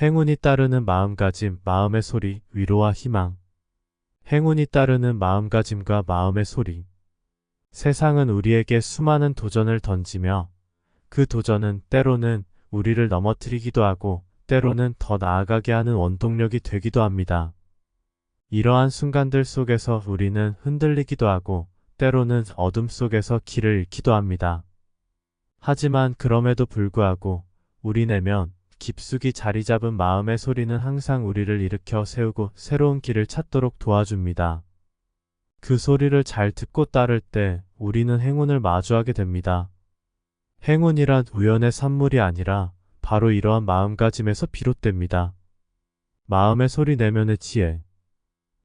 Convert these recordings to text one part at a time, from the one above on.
행운이 따르는 마음가짐, 마음의 소리, 위로와 희망. 행운이 따르는 마음가짐과 마음의 소리. 세상은 우리에게 수많은 도전을 던지며 그 도전은 때로는 우리를 넘어뜨리기도 하고 때로는 더 나아가게 하는 원동력이 되기도 합니다. 이러한 순간들 속에서 우리는 흔들리기도 하고 때로는 어둠 속에서 길을 잃기도 합니다. 하지만 그럼에도 불구하고 우리 내면 깊숙이 자리 잡은 마음의 소리는 항상 우리를 일으켜 세우고 새로운 길을 찾도록 도와줍니다. 그 소리를 잘 듣고 따를 때 우리는 행운을 마주하게 됩니다. 행운이란 우연의 산물이 아니라 바로 이러한 마음가짐에서 비롯됩니다. 마음의 소리 내면의 지혜.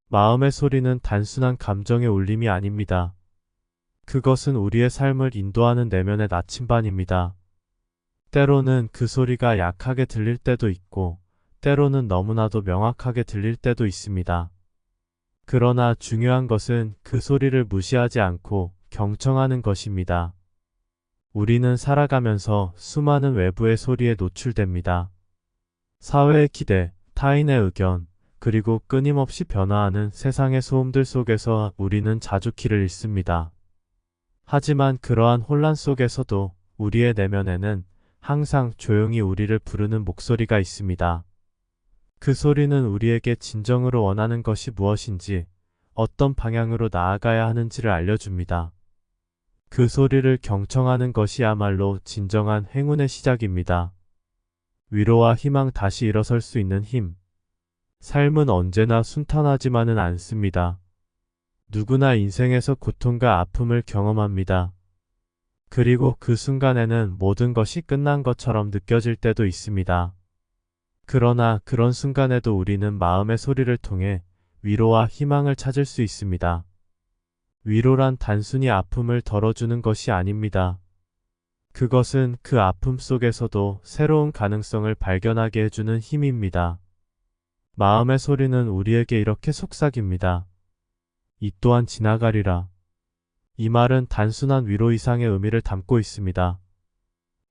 마음의 소리는 단순한 감정의 울림이 아닙니다. 그것은 우리의 삶을 인도하는 내면의 나침반입니다. 때로는 그 소리가 약하게 들릴 때도 있고, 때로는 너무나도 명확하게 들릴 때도 있습니다. 그러나 중요한 것은 그 소리를 무시하지 않고 경청하는 것입니다. 우리는 살아가면서 수많은 외부의 소리에 노출됩니다. 사회의 기대, 타인의 의견, 그리고 끊임없이 변화하는 세상의 소음들 속에서 우리는 자주 길을 잃습니다. 하지만 그러한 혼란 속에서도 우리의 내면에는 항상 조용히 우리를 부르는 목소리가 있습니다. 그 소리는 우리에게 진정으로 원하는 것이 무엇인지, 어떤 방향으로 나아가야 하는지를 알려줍니다. 그 소리를 경청하는 것이야말로 진정한 행운의 시작입니다. 위로와 희망 다시 일어설 수 있는 힘. 삶은 언제나 순탄하지만은 않습니다. 누구나 인생에서 고통과 아픔을 경험합니다. 그리고 그 순간에는 모든 것이 끝난 것처럼 느껴질 때도 있습니다. 그러나 그런 순간에도 우리는 마음의 소리를 통해 위로와 희망을 찾을 수 있습니다. 위로란 단순히 아픔을 덜어주는 것이 아닙니다. 그것은 그 아픔 속에서도 새로운 가능성을 발견하게 해주는 힘입니다. 마음의 소리는 우리에게 이렇게 속삭입니다. 이 또한 지나가리라. 이 말은 단순한 위로 이상의 의미를 담고 있습니다.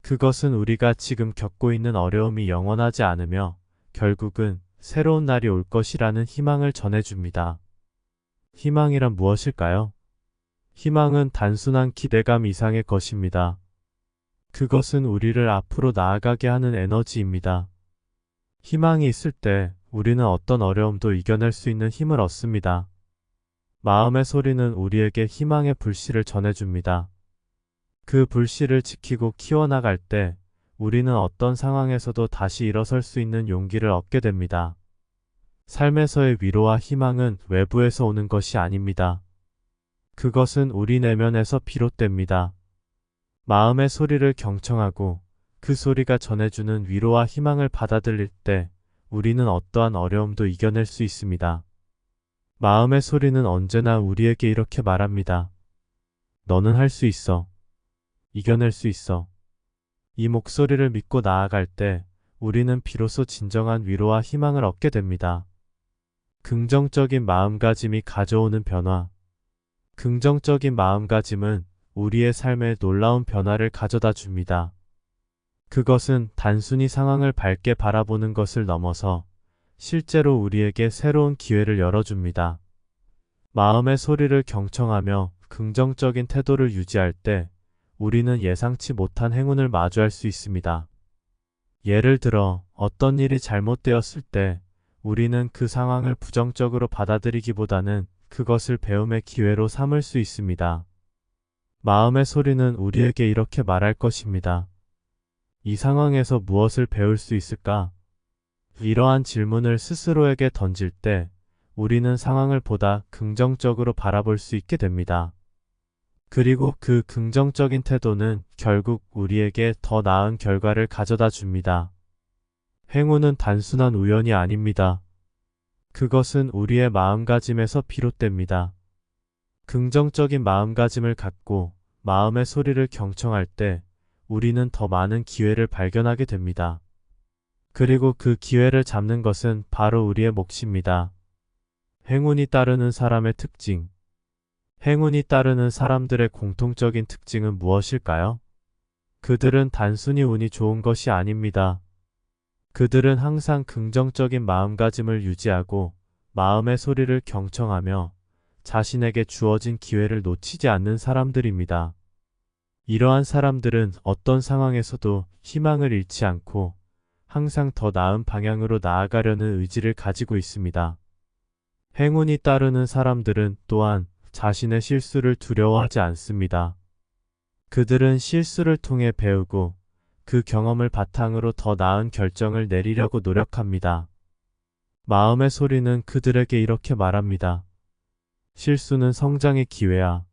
그것은 우리가 지금 겪고 있는 어려움이 영원하지 않으며 결국은 새로운 날이 올 것이라는 희망을 전해줍니다. 희망이란 무엇일까요? 희망은 단순한 기대감 이상의 것입니다. 그것은 우리를 앞으로 나아가게 하는 에너지입니다. 희망이 있을 때 우리는 어떤 어려움도 이겨낼 수 있는 힘을 얻습니다. 마음의 소리는 우리에게 희망의 불씨를 전해줍니다. 그 불씨를 지키고 키워나갈 때 우리는 어떤 상황에서도 다시 일어설 수 있는 용기를 얻게 됩니다. 삶에서의 위로와 희망은 외부에서 오는 것이 아닙니다. 그것은 우리 내면에서 비롯됩니다. 마음의 소리를 경청하고 그 소리가 전해주는 위로와 희망을 받아들일 때 우리는 어떠한 어려움도 이겨낼 수 있습니다. 마음의 소리는 언제나 우리에게 이렇게 말합니다. 너는 할 수 있어. 이겨낼 수 있어. 이 목소리를 믿고 나아갈 때 우리는 비로소 진정한 위로와 희망을 얻게 됩니다. 긍정적인 마음가짐이 가져오는 변화. 긍정적인 마음가짐은 우리의 삶에 놀라운 변화를 가져다 줍니다. 그것은 단순히 상황을 밝게 바라보는 것을 넘어서 실제로 우리에게 새로운 기회를 열어줍니다. 마음의 소리를 경청하며 긍정적인 태도를 유지할 때 우리는 예상치 못한 행운을 마주할 수 있습니다. 예를 들어 어떤 일이 잘못되었을 때 우리는 그 상황을 부정적으로 받아들이기보다는 그것을 배움의 기회로 삼을 수 있습니다. 마음의 소리는 우리에게 이렇게 말할 것입니다. 이 상황에서 무엇을 배울 수 있을까? 이러한 질문을 스스로에게 던질 때 우리는 상황을 보다 긍정적으로 바라볼 수 있게 됩니다. 그리고 그 긍정적인 태도는 결국 우리에게 더 나은 결과를 가져다 줍니다. 행운은 단순한 우연이 아닙니다. 그것은 우리의 마음가짐에서 비롯됩니다. 긍정적인 마음가짐을 갖고 마음의 소리를 경청할 때 우리는 더 많은 기회를 발견하게 됩니다. 그리고 그 기회를 잡는 것은 바로 우리의 몫입니다. 행운이 따르는 사람의 특징. 행운이 따르는 사람들의 공통적인 특징은 무엇일까요? 그들은 단순히 운이 좋은 것이 아닙니다. 그들은 항상 긍정적인 마음가짐을 유지하고 마음의 소리를 경청하며 자신에게 주어진 기회를 놓치지 않는 사람들입니다. 이러한 사람들은 어떤 상황에서도 희망을 잃지 않고 항상 더 나은 방향으로 나아가려는 의지를 가지고 있습니다. 행운이 따르는 사람들은 또한 자신의 실수를 두려워하지 않습니다. 그들은 실수를 통해 배우고 그 경험을 바탕으로 더 나은 결정을 내리려고 노력합니다. 마음의 소리는 그들에게 이렇게 말합니다. 실수는 성장의 기회야.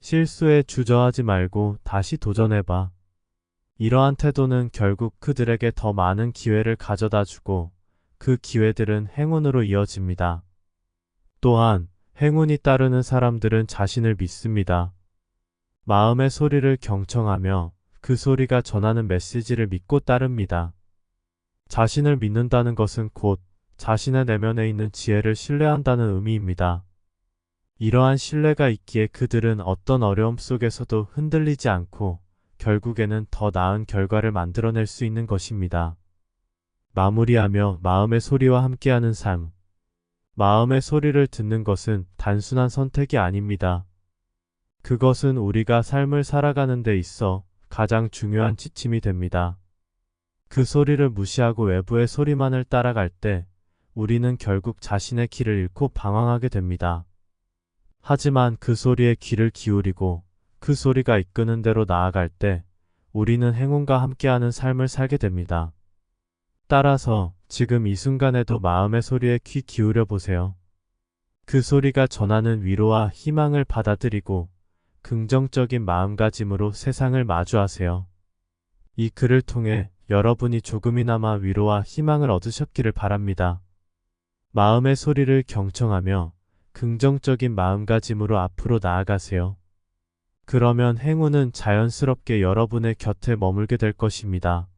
실수에 주저하지 말고 다시 도전해봐. 이러한 태도는 결국 그들에게 더 많은 기회를 가져다 주고 그 기회들은 행운으로 이어집니다. 또한 행운이 따르는 사람들은 자신을 믿습니다. 마음의 소리를 경청하며 그 소리가 전하는 메시지를 믿고 따릅니다. 자신을 믿는다는 것은 곧 자신의 내면에 있는 지혜를 신뢰한다는 의미입니다. 이러한 신뢰가 있기에 그들은 어떤 어려움 속에서도 흔들리지 않고 결국에는 더 나은 결과를 만들어낼 수 있는 것입니다. 마무리하며 마음의 소리와 함께하는 삶. 마음의 소리를 듣는 것은 단순한 선택이 아닙니다. 그것은 우리가 삶을 살아가는 데 있어 가장 중요한 지침이 됩니다. 그 소리를 무시하고 외부의 소리만을 따라갈 때 우리는 결국 자신의 길을 잃고 방황하게 됩니다. 하지만 그 소리에 귀를 기울이고 그 소리가 이끄는 대로 나아갈 때 우리는 행운과 함께하는 삶을 살게 됩니다. 따라서 지금 이 순간에도 마음의 소리에 귀 기울여 보세요. 그 소리가 전하는 위로와 희망을 받아들이고 긍정적인 마음가짐으로 세상을 마주하세요. 이 글을 통해 여러분이 조금이나마 위로와 희망을 얻으셨기를 바랍니다. 마음의 소리를 경청하며 긍정적인 마음가짐으로 앞으로 나아가세요. 그러면 행운은 자연스럽게 여러분의 곁에 머물게 될 것입니다.